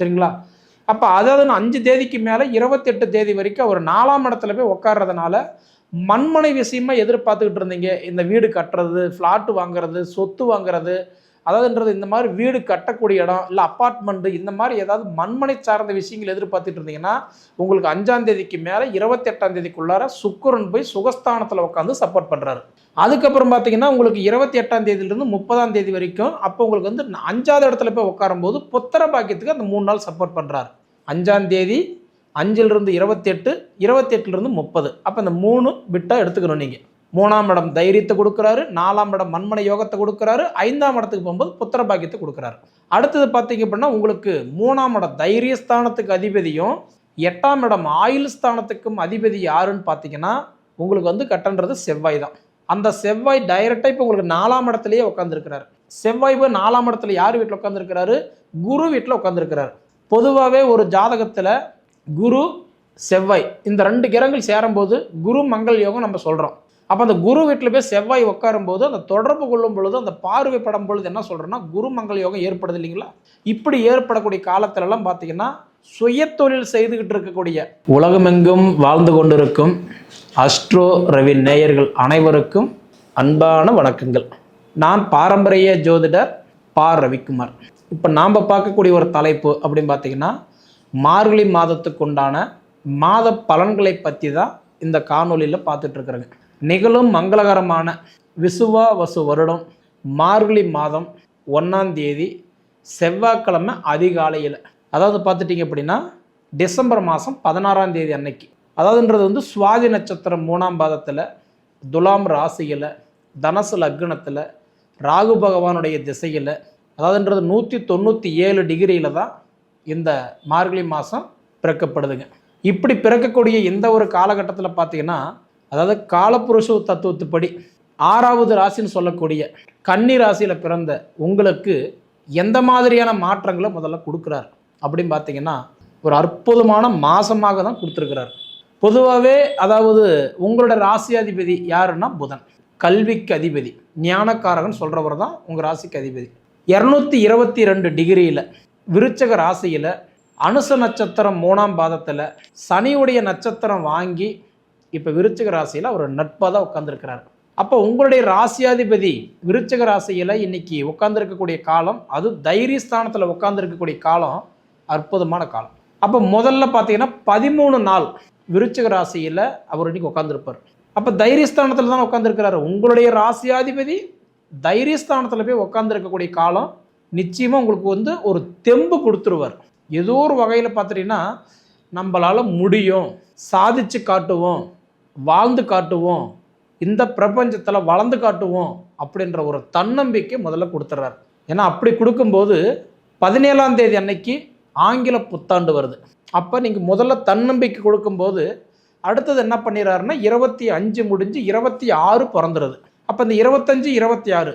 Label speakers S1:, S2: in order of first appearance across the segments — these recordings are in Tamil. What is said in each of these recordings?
S1: சரிங்களா? அப்போ அதாவது அஞ்சு தேதிக்கு மேலே இருபத்தெட்டு தேதி வரைக்கும் அவர் நாலாம் இடத்துல போய் உட்கார்றதுனால மண்மனை விஷயமா எதிர்பார்த்துக்கிட்டு இருந்தீங்க. இந்த வீடு கட்டுறது ஃப்ளாட்டு வாங்குறது சொத்து வாங்குறது அதாவதுன்றது இந்த மாதிரி வீடு கட்டக்கூடிய இடம் இல்லை அப்பார்ட்மெண்ட்டு இந்த மாதிரி ஏதாவது மண்மனை சார்ந்த விஷயங்கள் எதிர்பார்த்துட்டு இருந்தீங்கன்னா உங்களுக்கு அஞ்சாம் தேதிக்கு மேலே இருபத்தெட்டாம் தேதிக்குள்ளார சுக்கிரன் போய் சுகஸ்தானத்தில் உட்காந்து சப்போர்ட் பண்ணுறாரு அதுக்கப்புறம் பார்த்தீங்கன்னா உங்களுக்கு இருபத்தி எட்டாம் தேதியிலிருந்து முப்பதாம் தேதி வரைக்கும் அப்போ உங்களுக்கு வந்து அஞ்சாவது இடத்துல போய் உட்காரும்போது புத்திர பாக்கியத்துக்கு அந்த மூணு நாள் சப்போர்ட் பண்ணுறாரு அஞ்சாம் தேதி அஞ்சிலிருந்து இருபத்தெட்டு இருபத்தெட்டுலேருந்து முப்பது. அப்போ இந்த மூணு விட்டால் எடுத்துக்கணும் நீங்கள் மூணாம் இடம் தைரியத்தை கொடுக்குறாரு நாலாம் இடம் மண்மனை யோகத்தை கொடுக்குறாரு ஐந்தாம் இடத்துக்கு போகும்போது புத்திர பாக்கியத்தை கொடுக்குறாரு. அடுத்தது பார்த்தீங்க அப்படின்னா உங்களுக்கு மூணாம் இடம் தைரியஸ்தானத்துக்கு அதிபதியும் எட்டாம் இடம் ஆயுள் ஸ்தானத்துக்கும் அதிபதி யாருன்னு பார்த்தீங்கன்னா உங்களுக்கு வந்து கட்டன்றது செவ்வாய் தான். அந்த செவ்வாய் டைரக்டாக இப்போ உங்களுக்கு நாலாம் இடத்துலையே உட்காந்துருக்கிறார் செவ்வாய் போய் நாலாம் இடத்துல யார் வீட்டில் உட்காந்துருக்கிறாரு குரு வீட்டில் உட்காந்துருக்கிறார் பொதுவாகவே ஒரு ஜாதகத்தில் குரு செவ்வாய் இந்த ரெண்டு கிரகங்கள் சேரும்போது குரு மங்கள் யோகம் நம்ம சொல்கிறோம் அப்போ அந்த குரு வீட்டில் போய் செவ்வாய் உட்காரும் போது அந்த தொடர்பு கொள்ளும் பொழுது அந்த பார்வை படம் பொழுது என்ன சொல்கிறேன்னா குரு மங்கள் யோகம் ஏற்படுது இல்லைங்களா? இப்படி ஏற்படக்கூடிய காலத்திலலாம் பார்த்தீங்கன்னா சுயத்தொழில் செய்துக்கிட்டு இருக்கக்கூடிய உலகமெங்கும் வாழ்ந்து கொண்டிருக்கும் அஸ்ட்ரோ ரவி நேயர்கள் அனைவருக்கும் அன்பான வணக்கங்கள். நான் பாரம்பரிய ஜோதிடர் பா. ரவிக்குமார். இப்போ நாம் பார்க்கக்கூடிய ஒரு தலைப்பு அப்படின்னு பார்த்தீங்கன்னா மார்கழி மாதத்துக்கு உண்டான மாத பலன்களை பற்றி தான் இந்த காணொலியில் பார்த்துட்ருக்குறேங்க நிகழும் மங்களகரமான விசுவா வசு வருடம் மார்கழி மாதம் ஒன்றாம் தேதி செவ்வாய்க்கிழமை அதிகாலையில். அதாவது பார்த்துட்டிங்க அப்படின்னா டிசம்பர் மாதம் பதினாறாம் தேதி அன்னைக்கு. அதாவதுன்றது வந்து சுவாதி நட்சத்திரம் மூணாம் பாதத்தில் துலாம் ராசியில் தனசு லக்னத்தில் ராகு பகவானுடைய திசையில் அதாவதுன்றது நூற்றி தொண்ணூற்றி ஏழு டிகிரியில் தான் இந்த மார்கழி மாதம் பிறக்கப்படுதுங்க. இப்படி பிறக்கக்கூடிய இந்த ஒரு காலகட்டத்தில் பார்த்திங்கன்னா அதாவது காலப்புருஷ தத்துவத்துப்படி ஆறாவது ராசின்னு சொல்லக்கூடிய கன்னி ராசியில் பிறந்த உங்களுக்கு எந்த மாதிரியான மாற்றங்களை முதல்ல கொடுக்குறார்? அப்படின்னு பார்த்தீங்கன்னா ஒரு அற்புதமான மாசமாக தான் கொடுத்துருக்கிறார். பொதுவாகவே அதாவது உங்களோட ராசியாதிபதி யாருன்னா புதன். கல்விக்கு அதிபதி. ஞானக்காரகன் சொல்கிறவர் தான் உங்கள் ராசிக்கு அதிபதி. இரநூத்தி இருபத்தி ரெண்டு டிகிரியில் விருச்சக ராசியில் அனுச நட்சத்திரம் மூணாம் பாதத்தில் சனியுடைய நட்சத்திரம் வாங்கி இப்போ விருச்சிக ராசியில் அவர் நட்பாக தான் உட்காந்துருக்கிறார் அப்போ உங்களுடைய ராசியாதிபதி விருச்சிக ராசியில் இன்னைக்கு உட்காந்துருக்கக்கூடிய காலம் அது தைரியஸ்தானத்தில் உட்காந்துருக்கக்கூடிய காலம் அற்புதமான காலம். அப்போ முதல்ல பார்த்தீங்கன்னா பதிமூணு நாள் விருச்சிக ராசியில் அவர் இன்னைக்கு உட்காந்துருப்பார் அப்போ தைரியஸ்தானத்தில் தான் உட்காந்துருக்கிறாரு உங்களுடைய ராசியாதிபதி தைரியஸ்தானத்தில் போய் உட்காந்துருக்கக்கூடிய காலம் நிச்சயமாக உங்களுக்கு வந்து ஒரு தெம்பு கொடுத்துருவார். ஏதோ ஒரு வகையில் பார்த்துட்டீங்கன்னா நம்மளால் முடியும் சாதிச்சு காட்டுவோம் வாழ்ந்து காட்டுவோம். இந்த பிரபஞ்சத்தில் வளர்ந்து காட்டுவோம் அப்படின்ற ஒரு தன்னம்பிக்கை முதல்ல கொடுத்துட்றாரு ஏன்னா அப்படி கொடுக்கும்போது பதினேழாம் தேதி அன்னைக்கு ஆங்கில புத்தாண்டு வருது. அப்போ நீங்கள் முதல்ல தன்னம்பிக்கை கொடுக்கும்போது அடுத்தது என்ன பண்ணிடுறாருன்னா இருபத்தி அஞ்சு முடிஞ்சு இருபத்தி ஆறு பிறந்துருது. அப்போ இந்த இருபத்தஞ்சு இருபத்தி ஆறு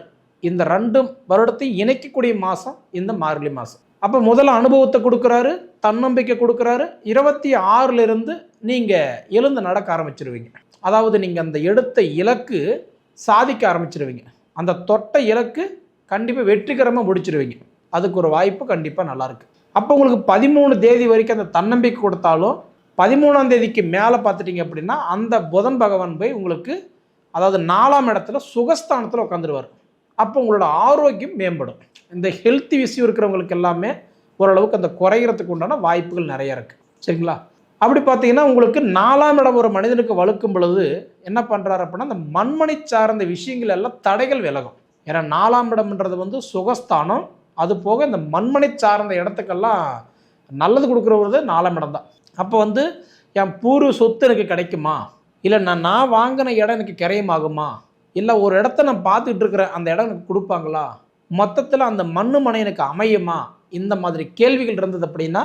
S1: இந்த ரெண்டு வருடத்தையும் இணைக்கக்கூடிய மாதம் இந்த மார்கழி மாதம் அப்போ முதல்ல அனுபவத்தை கொடுக்குறாரு தன்னம்பிக்கை கொடுக்குறாரு. இருபத்தி ஆறுலேருந்து நீங்கள் எழுந்து நடக்க ஆரம்பிச்சிருவீங்க. அதாவது நீங்கள் அந்த எடுத்த இலக்கு சாதிக்க ஆரம்பிச்சிருவீங்க. அந்த தொட்ட இலக்கு கண்டிப்பாக வெற்றிகரமாக முடிச்சிருவீங்க. அதுக்கு ஒரு வாய்ப்பு கண்டிப்பாக நல்லாயிருக்கு அப்போ உங்களுக்கு பதிமூணு தேதி வரைக்கும் அந்த தன்னம்பிக்கை கொடுத்தாலும் பதிமூணாம் தேதிக்கு மேலே பார்த்துட்டிங்க அப்படின்னா அந்த புதன் பகவான் போய் உங்களுக்கு அதாவது நாலாம் இடத்துல சுகஸ்தானத்தில் உட்காந்துருவார் அப்போ உங்களோட ஆரோக்கியம் மேம்படும். இந்த ஹெல்த் இஷ்யூ இருக்கிறவங்களுக்கு எல்லாமே ஓரளவுக்கு அந்த குறைகிறதுக்கு உண்டான வாய்ப்புகள் நிறைய இருக்குது சரிங்களா? அப்படி பார்த்தீங்கன்னா உங்களுக்கு நாலாம் இடம் ஒரு மனிதனுக்கு வலுக்கும் பொழுது என்ன பண்ணுறாரு அப்படின்னா அந்த மண்மனை சார்ந்த விஷயங்கள் எல்லாம் தடைகள் விலகும். ஏன்னா நாலாம் இடம்ன்றது வந்து சுகஸ்தானம். அது போக இந்த மண்மனை சார்ந்த இடத்துக்கெல்லாம் நல்லது கொடுக்குறவது நாலாம் இடம் தான். அப்போ வந்து என் பூர்வ சொத்து எனக்கு கிடைக்குமா? இல்லை நான் நான் வாங்கின இடம் எனக்கு கிரயமாகுமா? இல்லை ஒரு இடத்த நான் பார்த்துக்கிட்டு இருக்கிறேன் அந்த இடம் எனக்கு கொடுப்பாங்களா? மொத்தத்தில் அந்த மண்ணு மனை எனக்கு அமையுமா? இந்த மாதிரி கேள்விகள் இருந்தது அப்படின்னா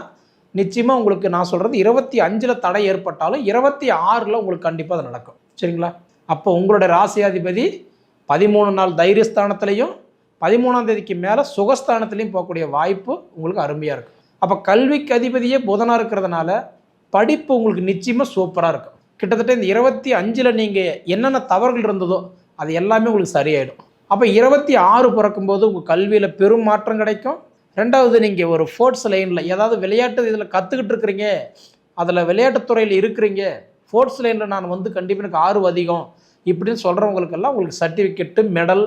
S1: நிச்சயமாக உங்களுக்கு நான் சொல்கிறது இருபத்தி அஞ்சில் தடை ஏற்பட்டாலும் இருபத்தி ஆறில் உங்களுக்கு கண்டிப்பாக அது நடக்கும். சரிங்களா? அப்போ உங்களோட ராசியாதிபதி பதிமூணு நாள் தைரியஸ்தானத்துலேயும் பதிமூணாம் தேதிக்கு மேலே சுகஸ்தானத்துலேயும் போகக்கூடிய வாய்ப்பு உங்களுக்கு அருமையாக இருக்கும் அப்போ கல்விக்கு அதிபதியே புதனாக இருக்கிறதுனால படிப்பு உங்களுக்கு நிச்சயமாக சூப்பராக இருக்கும். கிட்டத்தட்ட இந்த இருபத்தி அஞ்சில் நீங்கள் என்னென்ன தவறுகள் இருந்ததோ அது எல்லாமே உங்களுக்கு சரியாயிடும். அப்போ இருபத்தி ஆறு பிறக்கும்போது உங்கள் கல்வியில் பெரும் மாற்றம் கிடைக்கும். ரெண்டாவது நீங்கள் ஒரு ஃபோர்ட்ஸ் லைனில் ஏதாவது விளையாட்டு இதில் கற்றுக்கிட்டு இருக்கிறீங்க. அதில் விளையாட்டுத்துறையில் இருக்கிறீங்க. ஃபோர்ட்ஸ் லைனில் நான் வந்து கண்டிப்பாக எனக்கு ஆர்வம் அதிகம். இப்படின்னு சொல்கிறவங்களுக்கெல்லாம் உங்களுக்கு சர்டிஃபிகேட்டு மெடல்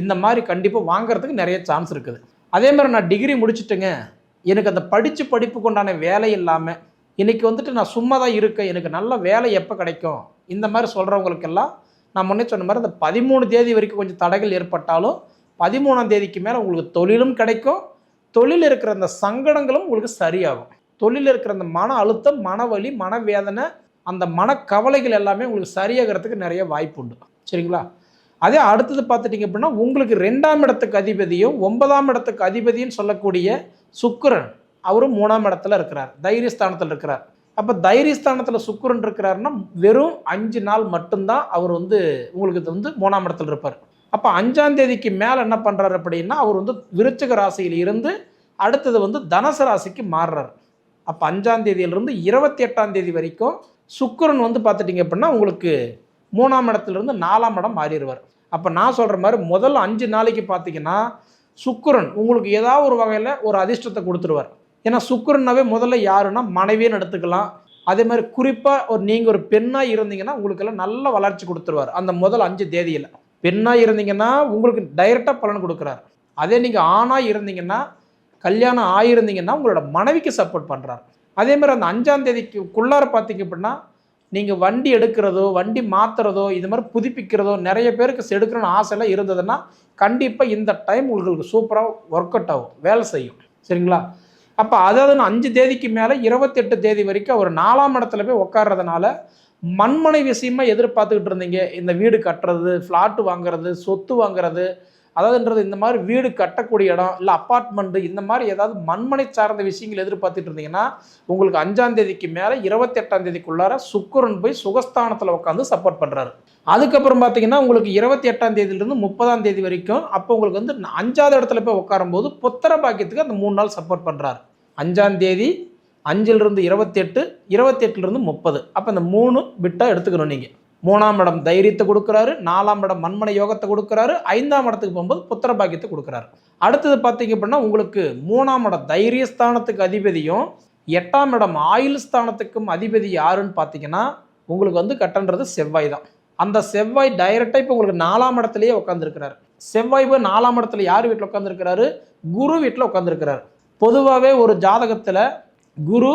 S1: இந்த மாதிரி கண்டிப்பாக வாங்குறதுக்கு நிறைய சான்ஸ் இருக்குது. அதே மாதிரி நான் டிகிரி முடிச்சுட்டுங்க. எனக்கு அந்த படித்து படிப்புக்கு உண்டான வேலை இல்லாமல் இன்றைக்கி வந்துட்டு நான் சும்மா தான் இருக்கேன். எனக்கு நல்ல வேலை எப்போ கிடைக்கும்? இந்த மாதிரி சொல்கிறவங்களுக்கெல்லாம் நான் முன்னே சொன்ன மாதிரி அந்த பதிமூணு தேதி வரைக்கும் கொஞ்சம் தடைகள் ஏற்பட்டாலும் பதிமூணாம் தேதிக்கு மேலே உங்களுக்கு தொழிலும் கிடைக்கும். தொழில் இருக்கிற அந்த சங்கடங்களும் உங்களுக்கு சரியாகும். தொழில் இருக்கிற அந்த மன அழுத்தம் மனவலி மனவேதனை அந்த மனக்கவலைகள் எல்லாமே உங்களுக்கு சரியாகிறதுக்கு நிறைய வாய்ப்பு உண்டு. சரிங்களா? அதே அடுத்தது பார்த்துட்டிங்க அப்படின்னா உங்களுக்கு ரெண்டாம் இடத்துக்கு அதிபதியும் ஒன்பதாம் இடத்துக்கு அதிபதியும் சொல்லக்கூடிய சுக்கரன் அவரும் மூணாம் இடத்துல இருக்கிறார். தைரியஸ்தானத்தில் இருக்கிறார். அப்போ தைரியஸ்தானத்தில் சுக்கரன் இருக்கிறாருன்னா வெறும் அஞ்சு நாள் மட்டும்தான் அவர் வந்து உங்களுக்கு இது வந்து மூணாம் இடத்துல இருப்பார். அப்போ அஞ்சாம் தேதிக்கு மேலே என்ன பண்ணுறாரு அப்படின்னா அவர் வந்து விருச்சிக ராசியில் இருந்து அடுத்தது வந்து தனுசு ராசிக்கு மாறுறார். அப்போ அஞ்சாம் தேதியிலிருந்து இருபத்தி எட்டாம் தேதி வரைக்கும் சுக்கரன் வந்து பார்த்துட்டிங்க அப்படின்னா உங்களுக்கு மூணாம் இடத்துலேருந்து நாலாம் இடம் மாறிடுவார். அப்போ நான் சொல்கிற மாதிரி முதல் அஞ்சு நாளைக்கு பார்த்தீங்கன்னா சுக்கரன் உங்களுக்கு ஏதாவது ஒரு வகையில் ஒரு அதிர்ஷ்டத்தை கொடுத்துருவார். ஏன்னா சுக்கிரனாவே முதல்ல யாருன்னா மனைவின்னு எடுத்துக்கலாம். அதே மாதிரி குறிப்பாக ஒரு நீங்கள் ஒரு பெண்ணாக இருந்தீங்கன்னா உங்களுக்கெல்லாம் நல்ல வளர்ச்சி கொடுத்துருவார் அந்த முதல் அஞ்சு தேதியில். பெண்ணாக இருந்தீங்கன்னா உங்களுக்கு டைரெக்டாக பலன் கொடுக்குறாரு. அதே நீங்கள் ஆணாக இருந்தீங்கன்னா கல்யாணம் ஆகியிருந்தீங்கன்னா உங்களோட மனைவிக்கு சப்போர்ட் பண்ணுறார் அதே மாதிரி அந்த அஞ்சாம் தேதிக்குள்ளார பார்த்தீங்க அப்படின்னா நீங்கள் வண்டி எடுக்கிறதோ வண்டி மாற்றுறதோ இது மாதிரி புதுப்பிக்கிறதோ நிறைய பேருக்கு எடுக்கணும்னு ஆசைலாம் இருந்ததுன்னா கண்டிப்பாக இந்த டைம் உங்களுக்கு சூப்பராக ஒர்க் அவுட் ஆகும் வேலை செய்யும். சரிங்களா? அப்போ அதாவது நான் அஞ்சு தேதிக்கு மேலே இருபத்தெட்டு தேதி வரைக்கும் ஒரு நாலாம் இடத்துல போய் உட்கார்றதுனால மண்மனை விஷயமா எதிர்பார்த்துக்கிட்டு இருந்தீங்க. இந்த வீடு கட்டுறது ஃப்ளாட்டு வாங்குறது சொத்து வாங்குறது அதாவதுன்றது இந்த மாதிரி வீடு கட்டக்கூடிய இடம் இல்லை அப்பார்ட்மெண்ட்டு இந்த மாதிரி ஏதாவது மண்மனை சார்ந்த விஷயங்கள் எதிர்பார்த்துட்டு இருந்தீங்கன்னா உங்களுக்கு அஞ்சாம் தேதிக்கு மேலே இருபத்தெட்டாம் தேதிக்குள்ளார சுக்கிரன் போய் சுகஸ்தானத்தில் உட்காந்து சப்போர்ட் பண்ணுறாரு அதுக்கப்புறம் பார்த்தீங்கன்னா உங்களுக்கு இருபத்தி எட்டாம் தேதியிலிருந்து முப்பதாம் தேதி வரைக்கும் அப்போ உங்களுக்கு வந்து அஞ்சாவது இடத்துல போய் உட்காரும்போது புத்திர பாக்கியத்துக்கு அந்த மூணு நாள் சப்போர்ட் பண்ணுறாரு அஞ்சாம் தேதி அஞ்சிலிருந்து இருபத்தெட்டு இருபத்தெட்டுலேருந்து முப்பது. அப்போ இந்த மூணு பிட்டாக எடுத்துக்கணும் நீங்கள் மூணாம் இடம் தைரியத்தை கொடுக்குறாரு நாலாம் இடம் மண்மனை யோகத்தை கொடுக்குறாரு ஐந்தாம் இடத்துக்கு போகும்போது புத்திர பாக்கியத்தை கொடுக்குறாரு. அடுத்தது பார்த்தீங்க அப்படின்னா உங்களுக்கு மூணாம் இடம் தைரியஸ்தானத்துக்கு அதிபதியும் எட்டாம் இடம் ஆயுள் ஸ்தானத்துக்கும் அதிபதி யாருன்னு பார்த்தீங்கன்னா உங்களுக்கு வந்து கட்டன்றது செவ்வாய் தான். அந்த செவ்வாய் டைரக்டாக இப்போ உங்களுக்கு நாலாம் இடத்துலயே உட்காந்துருக்கிறாரு செவ்வாய் போய் நாலாம் இடத்துல யார் வீட்டில் உட்காந்துருக்கிறாரு குரு வீட்டில் உட்காந்துருக்கிறாரு பொதுவாகவே ஒரு ஜாதகத்தில் குரு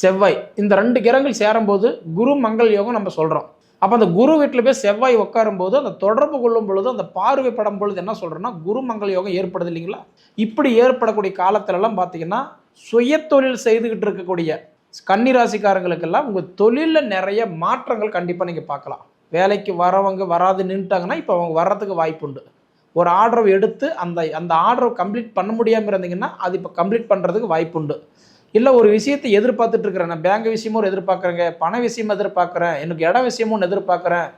S1: செவ்வாய். இந்த ரெண்டு கிரகங்கள் சேரும்போது குரு மங்கள் யோகம் நம்ம சொல்கிறோம் அப்போ அந்த குரு வீட்டில் போய் செவ்வாய் உட்காரும் போது அந்த தொடர்பு கொள்ளும் பொழுது அந்த பார்வை படம் பொழுது என்ன சொல்கிறோன்னா குரு மங்கள் யோகம் ஏற்படுது இல்லைங்களா? இப்படி ஏற்படக்கூடிய காலத்திலலாம் பார்த்தீங்கன்னா சுயத்தொழில் செய்துக்கிட்டு இருக்கக்கூடிய கன்னிராசிக்காரங்களுக்கெல்லாம் உங்கள் தொழிலில் நிறைய மாற்றங்கள் கண்டிப்பாக நீங்கள் பார்க்கலாம் வேலைக்கு வரவங்க வராது நின்றுட்டாங்கன்னா இப்போ அவங்க வர்றதுக்கு வாய்ப்பு உண்டு. ஒரு ஆர்டர் எடுத்து அந்த அந்த ஆர்டரை கம்ப்ளீட் பண்ண முடியாமல் இருந்தீங்கன்னா அது இப்போ கம்ப்ளீட் பண்ணுறதுக்கு வாய்ப்பு உண்டு. இல்லை ஒரு விஷயத்தை எதிர்பார்த்துட்டு இருக்கிறேன் நான் பேங்க் விஷயமும் ஒரு எதிர்பார்க்குறேங்க. பண விஷயம் எதிர்பார்க்குறேன். எனக்கு இடம் விஷயமும் ஒன்று எதிர்பார்க்குறேன்.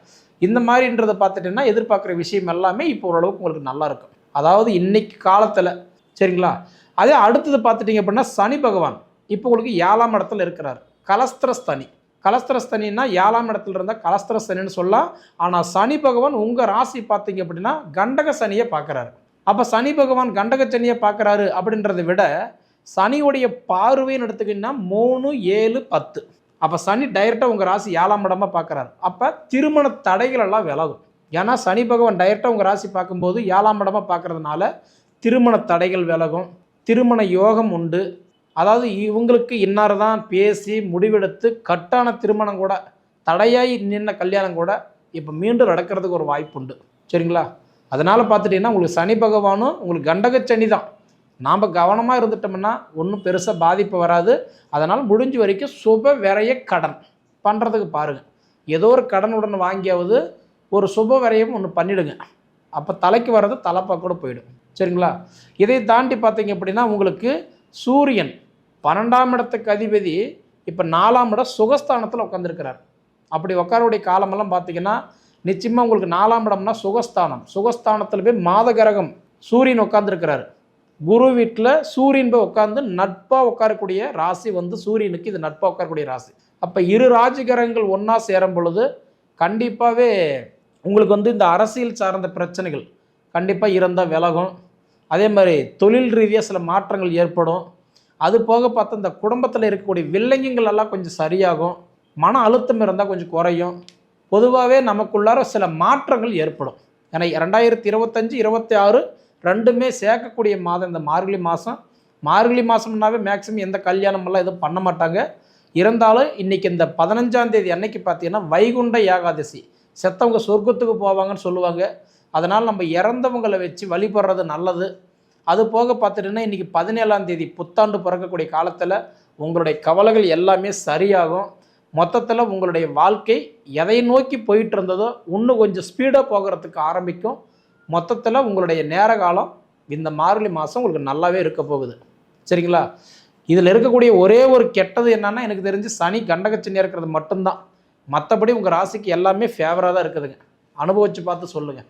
S1: இந்த மாதிரின்றதை பார்த்துட்டேன்னா எதிர்பார்க்குற விஷயம் எல்லாமே இப்போ ஓரளவுக்கு உங்களுக்கு நல்லா இருக்கும். அதாவது இன்னைக்கு காலத்தில் சரிங்களா? அதே அடுத்தது பார்த்துட்டிங்க அப்படின்னா சனி பகவான் இப்போ உங்களுக்கு ஏழாம் இடத்துல இருக்கிறார். கலஸ்திரஸ்தனி கலஸ்திரஸ்தனின்னா ஏழாம் இடத்துல இருந்தால் கலஸ்திரஸ்தனின்னு சொல்லலாம். ஆனால் சனி பகவான் உங்கள் ராசி பார்த்தீங்க அப்படின்னா கண்டக சனியை பார்க்குறாரு. அப்போ சனி பகவான் கண்டக சனியை பார்க்குறாரு அப்படின்றத விட சனியுடைய பார்வைன்னு எடுத்துக்கிட்டிங்கன்னா மூணு ஏழு பத்து. அப்போ சனி டைரெக்டாக உங்கள் ராசி ஏழாம் இடமாக பார்க்குறாரு அப்போ திருமண தடைகள் எல்லாம் விலகும். ஏன்னா சனி பகவான் டைரெக்டாக உங்கள் ராசி பார்க்கும்போது ஏழாம் இடமாக பார்க்கறதுனால திருமண தடைகள் விலகும். திருமண யோகம் உண்டு. அதாவது இவங்களுக்கு இன்னார் தான் பேசி முடிவெடுத்து கட்டான திருமணம் கூட தடையாய் நின்ன கல்யாணம் கூட இப்போ மீண்டும் நடக்கிறதுக்கு ஒரு வாய்ப்பு உண்டு சரிங்களா? அதனால் பார்த்துட்டிங்கன்னா உங்களுக்கு சனி பகவானும் உங்களுக்கு கண்டக சனி தான். நாம் கவனமாக இருந்துட்டோம்னா ஒன்றும் பெருசாக பாதிப்பு வராது. அதனால் முடிஞ்ச வரைக்கும் சுப விரைய கடன் பண்ணுறதுக்கு பாருங்கள் ஏதோ ஒரு கடனுடன் வாங்கியாவது ஒரு சுப விரையும் ஒன்று பண்ணிடுங்க. அப்போ தலைக்கு வர்றது தலைப்பாக கூட போயிடும். சரிங்களா? இதை தாண்டி பார்த்தீங்க அப்படின்னா உங்களுக்கு சூரியன் பன்னெண்டாம் இடத்துக்கு அதிபதி இப்போ நாலாம் இடம் சுகஸ்தானத்தில் உட்காந்துருக்கிறார் அப்படி உட்காரவுடைய காலமெல்லாம் பார்த்தீங்கன்னா நிச்சயமாக உங்களுக்கு நாலாம் இடம்னா சுகஸ்தானம். சுகஸ்தானத்தில் போய் மாத கிரகம் சூரியன் உட்காந்துருக்கிறாரு குரு வீட்டில் சூரியன் போய் உட்காந்து நட்பாக உட்காரக்கூடிய ராசி வந்து சூரியனுக்கு இது நட்பாக உட்காரக்கூடிய ராசி. அப்போ இரு ராஜகிரகங்கள் ஒன்றா சேரும் பொழுது கண்டிப்பாகவே உங்களுக்கு வந்து இந்த அரசியல் சார்ந்த பிரச்சனைகள் கண்டிப்பாக இருந்தால் விலகும். அதே மாதிரி தொழில் ரீதியாக சில மாற்றங்கள் ஏற்படும். அது போக பார்த்தா இந்த குடும்பத்தில் இருக்கக்கூடிய வில்லங்கங்கள் எல்லாம் கொஞ்சம் சரியாகும். மன அழுத்தம் இருந்தால் கொஞ்சம் குறையும். பொதுவாகவே நமக்குள்ளார சில மாற்றங்கள் ஏற்படும். ஏன்னா ரெண்டாயிரத்தி இருபத்தஞ்சு இருபத்தி ஆறு ரெண்டுமே சேர்க்கக்கூடிய மாதம் இந்த மார்கழி மாதம் மார்கழி மாதம்னாவே மேக்ஸிமம் எந்த கல்யாணமெல்லாம் எதுவும் பண்ண மாட்டாங்க. இருந்தாலும் இன்றைக்கி இந்த பதினஞ்சாம் தேதி அன்னைக்கு பார்த்தீங்கன்னா வைகுண்ட ஏகாதசி. செத்தவங்க சொர்க்கத்துக்கு போவாங்கன்னு சொல்லுவாங்க. அதனால் நம்ம இறந்தவங்களை வச்சு வழிபடுறது நல்லது. அது போக பார்த்துட்டுன்னா இன்றைக்கி பதினேழாம் தேதி புத்தாண்டு பிறக்கக்கூடிய காலத்தில் உங்களுடைய கவலைகள் எல்லாமே சரியாகும். மொத்தத்தில் உங்களுடைய வாழ்க்கை எதை நோக்கி போயிட்டு இருந்ததோ இன்னும் கொஞ்சம் ஸ்பீடாக போகிறதுக்கு ஆரம்பிக்கும். மொத்தத்தில் உங்களுடைய நேர காலம் இந்த மார்கழி மாதம் உங்களுக்கு நல்லாவே இருக்க போகுது. சரிங்களா? இதில் இருக்கக்கூடிய ஒரே ஒரு கெட்டது என்னன்னா எனக்கு தெரிஞ்சு சனி கண்டகச்சனியாக இருக்கிறது மட்டும்தான். மற்றபடி உங்கள் ராசிக்கு எல்லாமே ஃபேவராக தான் இருக்குதுங்க. அனுபவித்து பார்த்து சொல்லுங்கள்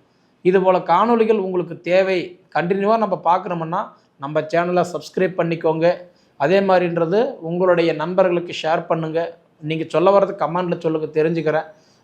S1: இது போல் காணொளிகள் உங்களுக்கு தேவை கண்டினியூவாக நம்ம பார்க்குறோம்னா நம்ம சேனலை சப்ஸ்கிரைப் பண்ணிக்கோங்க. அதே மாதிரின்றது உங்களுடைய நண்பர்களுக்கு ஷேர் பண்ணுங்கள் நீங்கள் சொல்ல வர்றது கமெண்டில் சொல்லுங்கள் தெரிஞ்சுக்கிறேன்.